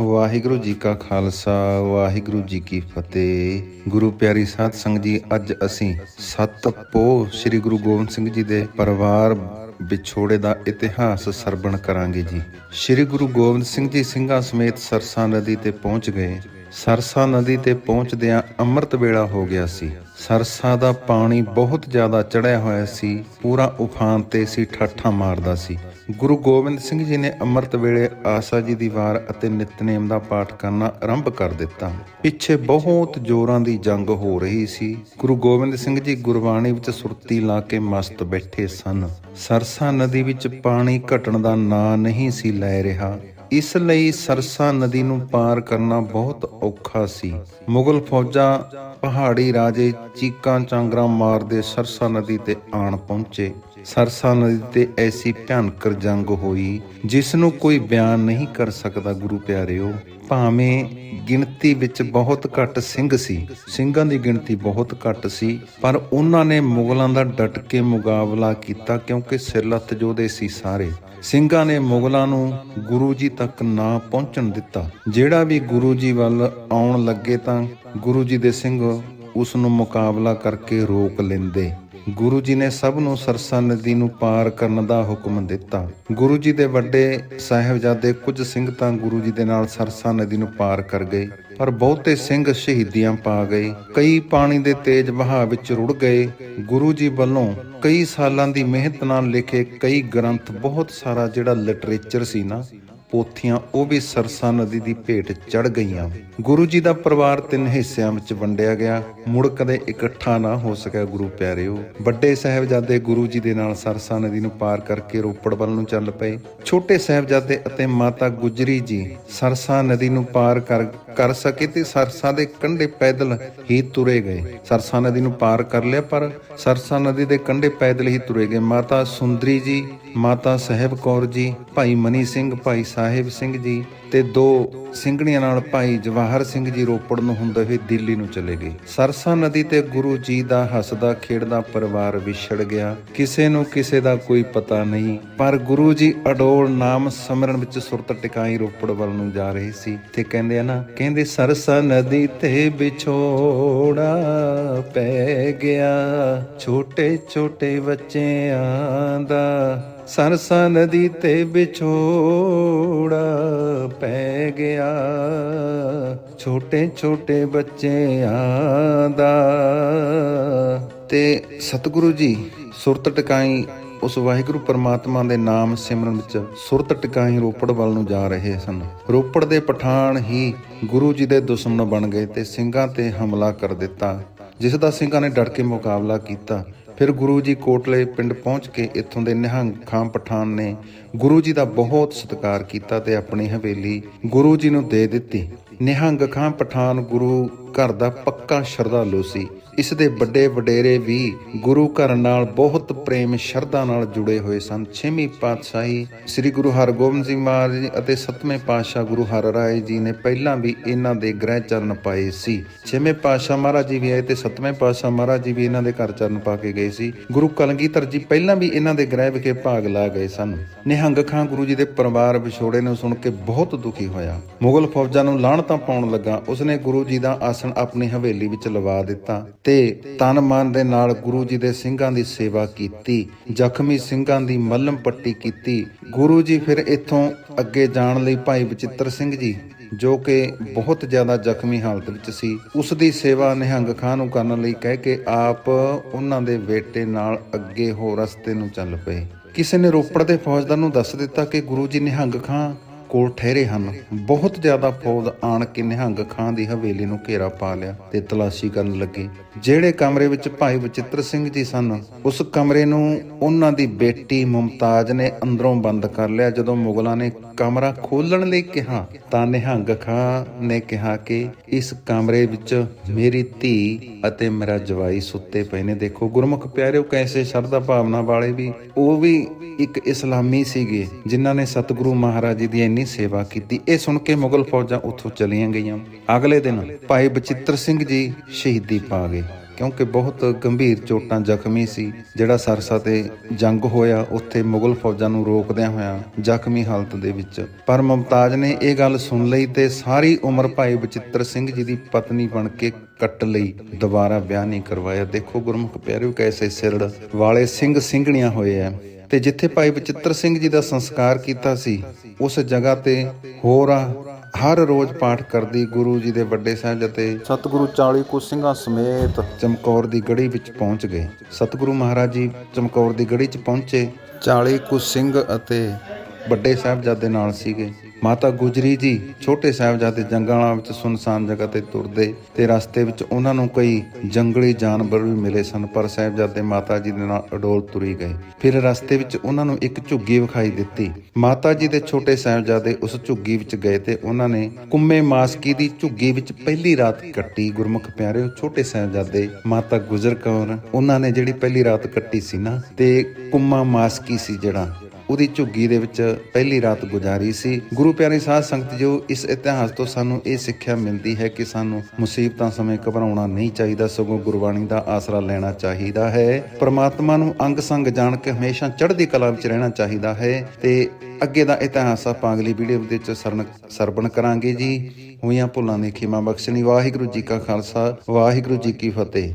ਵਾਹਿਗੁਰੂ ਜੀ ਕਾ ਖਾਲਸਾ, ਵਾਹਿਗੁਰੂ ਜੀ ਕੀ ਫਤਿਹ। ਗੁਰੂ ਪਿਆਰੀ ਸਾਧ ਸੰਗਤ ਜੀ, ਅੱਜ ਅਸੀਂ ਸੱਤ ਪੋਹ ਸ੍ਰੀ ਗੁਰੂ ਗੋਬਿੰਦ ਸਿੰਘ ਜੀ ਦੇ ਪਰਿਵਾਰ ਵਿਛੋੜੇ ਦਾ ਇਤਿਹਾਸ ਸਰਵਣ ਕਰਾਂਗੇ ਜੀ। ਸ੍ਰੀ ਗੁਰੂ ਗੋਬਿੰਦ ਸਿੰਘ ਜੀ ਸਿੰਘਾਂ ਸਮੇਤ ਸਰਸਾ ਨਦੀ ਤੇ ਪਹੁੰਚ ਗਏ। ਸਰਸਾ ਨਦੀ ਤੇ ਪਹੁੰਚਦਿਆਂ ਅੰਮ੍ਰਿਤ ਵੇਲਾ ਹੋ ਗਿਆ ਸੀ। ਸਰਸਾ ਦਾ ਪਾਣੀ ਬਹੁਤ ਜ਼ਿਆਦਾ ਚੜਿਆ ਹੋਇਆ ਸੀ। ਪੂਰਾ ਉਫਾਨ ਤੇ ਸੀ, ਠਾਠਾਂ ਮਾਰਦਾ ਸੀ। ਗੁਰੂ ਗੋਬਿੰਦ ਸਿੰਘ ਜੀ ਨੇ ਅੰਮ੍ਰਿਤ ਵੇਲੇ ਆਸਾ ਜੀ ਦੀ ਵਾਰ ਅਤੇ ਨਿਤਨੇਮ ਦਾ ਪਾਠ ਕਰਨਾ ਆਰੰਭ ਕਰ ਦਿੱਤਾ। ਪਿੱਛੇ ਬਹੁਤ ਜ਼ੋਰਾਂ ਦੀ ਜੰਗ ਹੋ ਰਹੀ ਸੀ। ਗੁਰੂ ਗੋਬਿੰਦ ਸਿੰਘ ਜੀ ਗੁਰਬਾਣੀ ਵਿੱਚ ਸੁਰਤੀ ਲਾ ਕੇ ਮਸਤ ਬੈਠੇ ਸਨ। ਸਰਸਾ ਨਦੀ ਵਿੱਚ ਪਾਣੀ ਘਟਣ ਦਾ ਨਾਂ ਨਹੀਂ ਸੀ ਲੈ ਰਿਹਾ। ਇਸ ਲਈ ਸਰਸਾ ਨਦੀ ਨੂੰ ਪਾਰ ਕਰਨਾ ਬਹੁਤ ਔਖਾ ਸੀ। ਮੁਗਲ ਫੌਜਾਂ ਪਹਾੜੀ ਰਾਜੇ ਚੀਕਾਂ ਚਾਂਗਰਾ ਮਾਰਦੇ ਸਰਸਾ ਨਦੀ ਤੇ ਆਣ ਪਹੁੰਚੇ। ਸਰਸਾ ਨਦੀ ਤੇ ਐਸੀ ਭਿਆਨਕ ਜੰਗ ਹੋਈ ਜਿਸ ਨੂੰ ਕੋਈ ਬਿਆਨ ਨਹੀਂ ਕਰ ਸਕਦਾ ਗੁਰੂ ਪਿਆਰਿਓ। ਭਾਵੇਂ ਗਿਣਤੀ ਵਿੱਚ ਬਹੁਤ ਘੱਟ ਸਿੰਘ ਸੀ, ਸਿੰਘਾਂ ਦੀ ਗਿਣਤੀ ਬਹੁਤ ਘੱਟ ਸੀ, ਪਰ ਉਹਨਾਂ ਨੇ ਮੁਗਲਾਂ ਦਾ ਡਟ ਕੇ ਮੁਕਾਬਲਾ ਕੀਤਾ ਕਿਉਂਕਿ ਸਿਰਲੱਤ ਜੋਧੇ ਸੀ ਸਾਰੇ। ਸਿੰਘਾਂ ਨੇ ਮੁਗਲਾਂ ਨੂੰ ਗੁਰੂ ਜੀ ਤੱਕ ਨਾ ਪਹੁੰਚਣ ਦਿੱਤਾ। ਜਿਹੜਾ ਵੀ ਗੁਰੂ ਜੀ ਵੱਲ ਆਉਣ ਲੱਗੇ ਤਾਂ ਗੁਰੂ ਜੀ ਦੇ ਸਿੰਘ ਉਸ ਨੂੰ ਮੁਕਾਬਲਾ ਕਰਕੇ ਰੋਕ ਲੈਂਦੇ। ਗੁਰੂ ਜੀ ਨੇ ਸਭ ਨੂੰ ਸਰਸਾ ਨਦੀ ਨੂੰ ਪਾਰ ਕਰਨ ਦਾ ਹੁਕਮ ਦਿੱਤਾ। ਗੁਰੂ ਜੀ ਦੇ ਵੱਡੇ ਸਾਹਿਬਜ਼ਾਦੇ ਕੁਝ ਸਿੰਘ ਤਾਂ ਗੁਰੂ ਜੀ ਦੇ ਨਾਲ ਸਰਸਾ ਨਦੀ ਨੂੰ ਪਾਰ ਕਰ ਗਏ, ਪਰ ਬਹੁਤੇ ਸਿੰਘ ਸ਼ਹੀਦੀਆਂ ਪਾ ਗਏ। ਕਈ ਪਾਣੀ ਦੇ ਤੇਜ਼ ਵਹਾਅ ਵਿੱਚ ਰੁੜ ਗਏ। ਗੁਰੂ ਜੀ ਵੱਲੋਂ ਕਈ ਸਾਲਾਂ ਦੀ ਮਿਹਨਤ ਨਾਲ ਲਿਖੇ ਕਈ ਗ੍ਰੰਥ, ਬਹੁਤ ਸਾਰਾ ਜਿਹੜਾ ਲਿਟਰੇਚਰ ਸੀ ਨਾ, ਪੋਥੀਆਂ, ਉਹ ਵੀ ਸਰਸਾ ਨਦੀ ਦੀ ਭੇਟ ਚੜ ਗਈਆਂ। ਗੁਰੂ ਜੀ ਦਾ ਪਰਿਵਾਰ ਤਿੰਨ ਹਿੱਸਿਆਂ ਵਿੱਚ ਵੰਡਿਆ ਗਿਆ। ਮੁੜ ਕਦੇ ਇਕੱਠਾ ਨਾ ਹੋ ਸਕਿਆ ਗੁਰੂ ਪਿਆਰਿਓ। ਵੱਡੇ ਸਾਹਿਬਜ਼ਾਦੇ ਗੁਰੂ ਜੀ ਦੇ ਨਾਲ ਸਰਸਾ ਨਦੀ ਨੂੰ ਪਾਰ ਕਰਕੇ ਰੋਪੜ ਵੱਲ ਨੂੰ ਚੱਲ ਪਏ। ਛੋਟੇ ਸਾਹਿਬਜ਼ਾਦੇ ਅਤੇ ਮਾਤਾ ਗੁਜਰੀ ਜੀ ਸਰਸਾ ਨਦੀ ਨੂੰ ਪਾਰ ਕਰ ਕਰ ਸਕੇ ਤੇ ਸਰਸਾ ਦੇ ਕੰਢੇ ਪੈਦਲ ਹੀ ਤੁਰੇ ਗਏ। ਸਰਸਾ ਨਦੀ ਨੂੰ ਪਾਰ ਕਰ ਲਿਆ, ਪਰ ਸਰਸਾ ਨਦੀ ਦੇ ਕੰਢੇ ਪੈਦਲ ਹੀ ਤੁਰੇ ਗਏ। ਮਾਤਾ ਸੁੰਦਰੀ ਜੀ, ਮਾਤਾ ਸਾਹਿਬ ਕੌਰ ਜੀ, ਭਾਈ ਮਨੀ ਸਿੰਘ, ਭਾਈ ਸਾਹਿਬ ਸਿੰਘ ਜੀ ਤੇ ਦੋ ਸਿੰਘਣੀਆਂ ਨਾਲ ਭਾਈ ਜਵਾਹਰ ਸਿੰਘ ਜੀ ਰੋਪੜ ਨੂੰ ਹੁੰਦੇ ਹੋਏ ਦਿੱਲੀ ਨੂੰ ਚਲੇ ਗਏ। ਸਰਸਾ ਨਦੀ ਤੇ ਗੁਰੂ ਜੀ ਦਾ ਹੱਸਦਾ ਖੇਡਦਾ ਪਰਿਵਾਰ ਵਿਛੜ ਗਿਆ। ਕਿਸੇ ਨੂੰ ਕਿਸੇ ਦਾ ਕੋਈ ਪਤਾ ਨਹੀਂ, ਪਰ ਗੁਰੂ ਜੀ ਅਡੋਲ ਨਾਮ ਸਿਮਰਨ ਵਿੱਚ ਸੁਰਤ ਟਿਕਾਈ ਰੋਪੜ ਵੱਲ ਨੂੰ ਜਾ ਰਹੇ ਸੀ। ਤੇ ਕਹਿੰਦੇ ਆ ਨਾ, ਕਹਿੰਦੇ ਸਰਸਾ ਨਦੀ ਤੇ ਵਿਛੋੜਾ ਪੈ ਗਿਆ। ਛੋਟੇ ਛੋਟੇ ਬੱਚਿਆਂ ਦਾ ਸਰਸਾ ਨਦੀ ਤੇ ਵਿਛੋੜਾ ਪੈ ਗਿਆ। ਛੋਟੇ ਛੋਟੇ ਬੱਚਿਆਂ ਦਾ। ਤੇ ਸਤਿਗੁਰੂ ਜੀ, ਸੁਰਤ ਟਿਕਾਈ ਉਸ ਵਾਹਿਗੁਰੂ ਪਰਮਾਤਮਾ ਦੇ ਨਾਮ ਸਿਮਰਨ ਵਿੱਚ ਸੁਰਤ ਟਿਕਾਈ ਰੋਪੜ ਵੱਲ ਨੂੰ ਜਾ ਰਹੇ ਸਨ। ਰੋਪੜ ਦੇ ਪਠਾਨ ਹੀ ਗੁਰੂ ਜੀ ਦੇ ਦੁਸ਼ਮਣ ਬਣ ਗਏ ਤੇ ਸਿੰਘਾਂ ਤੇ ਹਮਲਾ ਕਰ ਦਿੱਤਾ, ਜਿਸ ਦਾ ਸਿੰਘਾਂ ਨੇ ਡਟ ਕੇ ਮੁਕਾਬਲਾ ਕੀਤਾ। ਫਿਰ ਗੁਰੂ ਜੀ ਕੋਟਲੇ ਪਿੰਡ ਪਹੁੰਚ ਕੇ ਇੱਥੋਂ ਦੇ ਨਿਹੰਗ ਖਾਂ ਪਠਾਨ ਨੇ ਗੁਰੂ ਜੀ ਦਾ ਬਹੁਤ ਸਤਿਕਾਰ ਕੀਤਾ ਤੇ ਆਪਣੀ ਹਵੇਲੀ ਗੁਰੂ ਜੀ ਨੂੰ ਦੇ ਦਿੱਤੀ। ਨਿਹੰਗ ਖਾਂ ਪਠਾਨ ਗੁਰੂ ਘਰ ਦਾ ਪੱਕਾ ਸ਼ਰਧਾਲੂ ਸੀ। ਇਸ ਦੇ ਵੱਡੇ ਵਡੇਰੇ ਵੀ ਗੁਰੂ ਘਰ ਨਾਲ ਬਹੁਤ ਪ੍ਰੇਮ ਸ਼ਰਧਾ ਨਾਲ ਜੁੜੇ ਹੋਏ ਸਨ। ਛੇਵੀਂ ਪਾਤਸ਼ਾਹੀ ਸ੍ਰੀ ਗੁਰੂ ਹਰਗੋਬਿੰਦ ਸਿੰਘ ਮਹਾਰਾਜ ਜੀ ਅਤੇ ਸੱਤਵੇਂ ਪਾਤਸ਼ਾਹ ਗੁਰੂ ਹਰ ਰਾਏ ਜੀ ਨੇ ਪਹਿਲਾਂ ਵੀ ਇਹਨਾਂ ਦੇ ਗ੍ਰਹਿ ਚਰਨ ਪਾਏ ਸੀ। ਛੇਵੇਂ ਪਾਤਸ਼ਾਹ ਮਹਾਰਾਜ ਜੀ ਵੀ ਆਏ ਤੇ ਸੱਤਵੇਂ ਪਾਤਸ਼ਾਹ ਮਹਾਰਾਜ ਜੀ ਵੀ ਇਹਨਾਂ ਦੇ ਘਰ ਚਰਨ ਪਾ ਕੇ ਗਏ ਸੀ। ਗੁਰੂ ਕਲਗੀਧਰ ਜੀ ਪਹਿਲਾਂ ਵੀ ਇਹਨਾਂ ਦੇ ਗ੍ਰਹਿ ਵਿਖੇ ਭਾਗ ਲਾ ਗਏ ਸਨ। ਨਿਹੰਗ ਖਾਂ ਗੁਰੂ ਜੀ ਦੇ ਪਰਿਵਾਰ ਵਿਛੋੜੇ ਨੂੰ ਸੁਣ ਕੇ ਬਹੁਤ ਦੁਖੀ ਹੋਇਆ। ਮੁਗਲ ਫੌਜਾਂ ਨੂੰ ਲਾਹਣਤਾਂ ਪਾਉਣ ਲੱਗਾ। ਉਸਨੇ ਗੁਰੂ ਜੀ ਦਾ ਆਸਣ ਆਪਣੀ ਹਵੇਲੀ ਵਿੱਚ ਲਵਾ ਦਿੱਤਾ। ਤੇ ਤਨ ਮਨ ਦੇ ਨਾਲ ਗੁਰੂ ਜੀ ਦੇ ਸਿੰਘਾਂ ਦੀ ਸੇਵਾ ਕੀਤੀ, ਜ਼ਖਮੀ ਸਿੰਘਾਂ ਦੀ ਮੱਲਮ ਪੱਟੀ ਕੀਤੀ। ਗੁਰੂ ਜੀ ਫਿਰ ਇੱਥੋਂ ਅੱਗੇ ਜਾਣ ਲਈ ਭਾਈ ਬਚਿੱਤਰ ਸਿੰਘ ਜੀ, ਜੋ ਕਿ ਬਹੁਤ ਜ਼ਿਆਦਾ ਜ਼ਖਮੀ ਹਾਲਤ ਵਿੱਚ ਸੀ, ਉਸ ਦੀ ਸੇਵਾ ਨਿਹੰਗ ਖਾਂ ਨੂੰ ਕਰਨ ਲਈ ਕਹਿ ਕੇ ਆਪ ਉਹਨਾਂ ਦੇ ਬੇਟੇ ਨਾਲ ਅੱਗੇ ਹੋ ਰਸਤੇ ਨੂੰ ਚੱਲ ਪਏ। ਕਿਸੇ ਨੇ ਰੋਪੜ ਦੇ ਫੌਜਦਾਰ ਨੂੰ ਦੱਸ ਦਿੱਤਾ ਕਿ ਗੁਰੂ ਜੀ ਨਿਹੰਗ ਖਾਂ ਕੋਲ ਠਹਿਰੇ ਹਨ। ਬਹੁਤ ਜ਼ਿਆਦਾ ਫੌਜ ਆਣ ਕੇ ਨਿਹੰਗ ਖਾਂ ਦੀ ਹਵੇਲੀ ਨੂੰ ਘੇਰਾ ਪਾ ਲਿਆ ਤੇ ਤਲਾਸ਼ੀ ਕਰਨ ਲੱਗੀ। ਜਿਹੜੇ ਕਮਰੇ ਵਿੱਚ ਭਾਈ ਬਚਿੱਤਰ ਸਿੰਘ ਜੀ ਸਨ, ਉਸ ਕਮਰੇ ਨੂੰ ਉਹਨਾਂ ਦੀ ਬੇਟੀ ਮੁਮਤਾਜ਼ ਨੇ ਅੰਦਰੋਂ ਬੰਦ ਕਰ ਲਿਆ ਜਦੋਂ ਮੁਗਲਾਂ ਨੇ ਕਮਰਾ ਖੋਲਣ ਲਈ ਕਿਹਾ ਤਾਂ ਨਿਹੰਗ ਖਾਂ ਨੇ ਕਿਹਾ ਕਿ ਇਸ ਕਮਰੇ ਵਿੱਚ ਮੇਰੀ ਧੀ ਅਤੇ ਮੇਰਾ ਜਵਾਈ ਸੁੱਤੇ ਪਏ ਨੇ। ਦੇਖੋ, ਗੁਰਮੁਖ ਪਿਆਰਿਓ, ਕੈਸੇ ਸ਼ਰਧਾ ਭਾਵਨਾ ਵਾਲੇ ਵੀ, ਉਹ ਵੀ ਇੱਕ ਇਸਲਾਮੀ ਸੀਗੇ, ਜਿਨ੍ਹਾਂ ਨੇ ਸਤਿਗੁਰੂ ਮਹਾਰਾਜ ਜੀ ਦੀ ਇੰਨੀ ਸੇਵਾ ਕੀਤੀ। ਇਹ ਸੁਣ ਕੇ ਮੁਗਲ ਫੌਜਾਂ ਉੱਥੋਂ ਚਲੀਆਂ ਗਈਆਂ। ਅਗਲੇ ਦਿਨ ਭਾਈ ਬਚਿੱਤਰ ਸਿੰਘ ਜੀ ਸ਼ਹੀਦੀ ਪਾ ਗਏ। ਕਿਉਂਕਿ ਬਹੁਤ ਗੰਭੀਰ ਚੋਟਾਂ ਜ਼ਖਮੀ ਸੀ। ਜਿਹੜਾ ਸਰਸਾ ਤੇ ਜੰਗ ਹੋਇਆ, ਉੱਥੇ ਮੁਗਲ ਫੌਜਾਂ ਨੂੰ ਰੋਕਦਿਆਂ ਹੋਇਆਂ ਜ਼ਖਮੀ ਹਾਲਤ ਦੇ ਵਿੱਚ। ਪਰ ਮੁਮਤਾਜ਼ ਨੇ ਇਹ ਗੱਲ ਸੁਣ ਲਈ ਤੇ ਸਾਰੀ ਉਮਰ ਭਾਈ ਬਚਿੱਤਰ ਸਿੰਘ ਜੀ ਦੀ ਪਤਨੀ ਬਣ ਕੇ ਕੱਟ ਲਈ। ਦੁਬਾਰਾ ਵਿਆਹ ਨਹੀਂ ਕਰਵਾਇਆ। ਦੇਖੋ ਗੁਰਮੁਖ ਪਿਆਰਿਓ, ਕੈਸੇ ਸਿਰੜ ਵਾਲੇ ਸਿੰਘ ਸਿੰਘਣੀਆਂ ਹੋਏ ਐ। ਤੇ ਜਿੱਥੇ ਭਾਈ ਬਚਿੱਤਰ ਸਿੰਘ ਜੀ ਦਾ ਸੰਸਕਾਰ ਕੀਤਾ ਸੀ, ਉਸ ਜਗ੍ਹਾ ਤੇ ਹੋਰ ਹਰ ਰੋਜ਼ ਪਾਠ ਕਰਦੀ ਗੁਰੂ ਜੀ ਦੇ ਵੱਡੇ ਸਾਹਿਬਜ਼ਾਦੇ ਸਤਿਗੁਰੂ 40 ਕੁ ਸਿੰਘਾਂ ਸਮੇਤ ਚਮਕੌਰ ਦੀ ਗੜੀ ਵਿੱਚ ਪਹੁੰਚ ਗਏ। ਸਤਿਗੁਰੂ ਮਹਾਰਾਜ ਜੀ ਚਮਕੌਰ ਦੀ ਗੜੀ 'ਚ ਪਹੁੰਚੇ। 40 ਕੁ ਸਿੰਘ ਅਤੇ ਵੱਡੇ ਸਾਹਿਬਜ਼ਾਦੇ ਨਾਲ ਸੀਗੇ। ਮਾਤਾ ਗੁਜਰੀ ਜੀ ਛੋਟੇ ਸਾਹਿਬਜ਼ਾਦੇ ਜੰਗਲਾਂ ਵਿੱਚ ਸੁਨਸਾਨ ਜਗ੍ਹਾ ਤੇ ਤੁਰਦੇ ਤੇ ਰਸਤੇ ਵਿੱਚ ਉਹਨਾਂ ਨੂੰ ਕਈ ਜੰਗਲੀ ਜਾਨਵਰ ਵੀ ਮਿਲੇ ਸਨ, ਪਰ ਸਾਹਿਬਜ਼ਾਦੇ ਮਾਤਾ ਜੀ ਦੇ ਨਾਲ ਅਡੋਲ ਤੁਰੀ ਗਏ। ਫਿਰ ਰਸਤੇ ਵਿੱਚ ਉਹਨਾਂ ਨੂੰ ਇੱਕ ਝੁੱਗੀ ਵਿਖਾਈ ਦਿੱਤੀ। ਮਾਤਾ ਜੀ ਦੇ ਛੋਟੇ ਸਾਹਿਬਜ਼ਾਦੇ ਉਸ ਝੁੱਗੀ ਵਿੱਚ ਗਏ ਤੇ ਉਹਨਾਂ ਨੇ ਕੁੰਮੇ ਮਾਸਕੀ ਦੀ ਝੁੱਗੀ ਵਿੱਚ ਪਹਿਲੀ ਰਾਤ ਕੱਟੀ। ਗੁਰਮੁਖ ਪਿਆਰੇ, ਛੋਟੇ ਸਾਹਿਬਜ਼ਾਦੇ, ਮਾਤਾ ਗੁਜਰ ਕੌਰ, ਉਹਨਾਂ ਨੇ ਜਿਹੜੀ ਪਹਿਲੀ ਰਾਤ ਕੱਟੀ ਸੀ ਨਾ, ਤੇ ਕੁੰਮਾ ਮਾਸਕੀ ਸੀ ਜਿਹੜਾ ਉਹਦੀ ਝੁੱਗੀ ਦੇ ਵਿੱਚ ਪਹਿਲੀ ਰਾਤ ਗੁਜ਼ਾਰੀ ਸੀ। ਗੁਰੂ ਪਿਆਰੀ ਸਾਧ ਸੰਗਤ ਜੋ ਇਸ ਇਤਿਹਾਸ ਤੋਂ ਸਾਨੂੰ ਇਹ ਸਿੱਖਿਆ ਮਿਲਦੀ ਹੈ ਕਿ ਸਾਨੂੰ ਮੁਸੀਬਤਾਂ ਸਮੇਂ ਘਬਰਾਉਣਾ ਨਹੀਂ ਚਾਹੀਦਾ, ਸਗੋਂ ਗੁਰਬਾਣੀ ਦਾ ਆਸਰਾ ਲੈਣਾ ਚਾਹੀਦਾ ਹੈ। ਪ੍ਰਮਾਤਮਾ ਨੂੰ ਅੰਗ ਸੰਗ ਜਾਣ ਕੇ ਹਮੇਸ਼ਾ ਚੜ੍ਹਦੀ ਕਲਾ ਵਿੱਚ ਰਹਿਣਾ ਚਾਹੀਦਾ ਹੈ। ਤੇ ਅੱਗੇ ਦਾ ਇਤਿਹਾਸ ਆਪਾਂ ਅਗਲੀ ਵੀਡੀਓ ਦੇ ਵਿੱਚ ਸਰਨ, ਸਰਵਣ ਕਰਾਂਗੇ ਜੀ। ਹੋਈਆਂ ਭੁੱਲਾਂ ਦੀ ਖਿਮਾ ਬਖਸ਼ਣੀ। ਵਾਹਿਗੁਰੂ ਜੀ ਕਾ ਖਾਲਸਾ, ਵਾਹਿਗੁਰੂ ਜੀ ਕੀ ਫਤਿਹ।